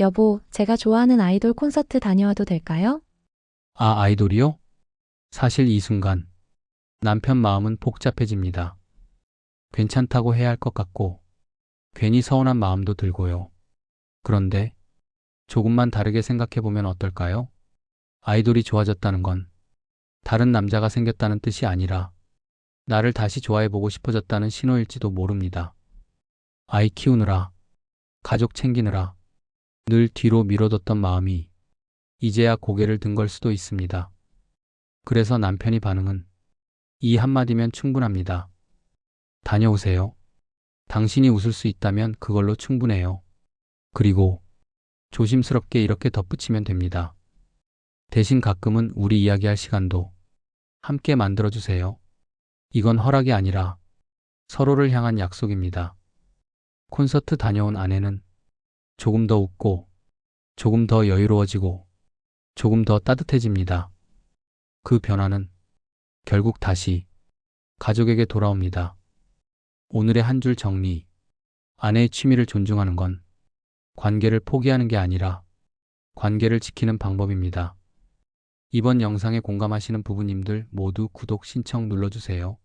여보, 제가 좋아하는 아이돌 콘서트 다녀와도 될까요? 아, 아이돌이요? 사실 이 순간 남편 마음은 복잡해집니다. 괜찮다고 해야 할 것 같고 괜히 서운한 마음도 들고요. 그런데 조금만 다르게 생각해 보면 어떨까요? 아이돌이 좋아졌다는 건 다른 남자가 생겼다는 뜻이 아니라 나를 다시 좋아해 보고 싶어졌다는 신호일지도 모릅니다. 아이 키우느라, 가족 챙기느라 늘 뒤로 미뤄뒀던 마음이 이제야 고개를 든 걸 수도 있습니다. 그래서 남편이 반응은 이 한마디면 충분합니다. 다녀오세요. 당신이 웃을 수 있다면 그걸로 충분해요. 그리고 조심스럽게 이렇게 덧붙이면 됩니다. 대신 가끔은 우리 이야기할 시간도 함께 만들어주세요. 이건 허락이 아니라 서로를 향한 약속입니다. 콘서트 다녀온 아내는 조금 더 웃고 조금 더 여유로워지고 조금 더 따뜻해집니다. 그 변화는 결국 다시 가족에게 돌아옵니다. 오늘의 한 줄 정리. 아내의 취미를 존중하는 건 관계를 포기하는 게 아니라 관계를 지키는 방법입니다. 이번 영상에 공감하시는 부부님들 모두 구독 신청 눌러주세요.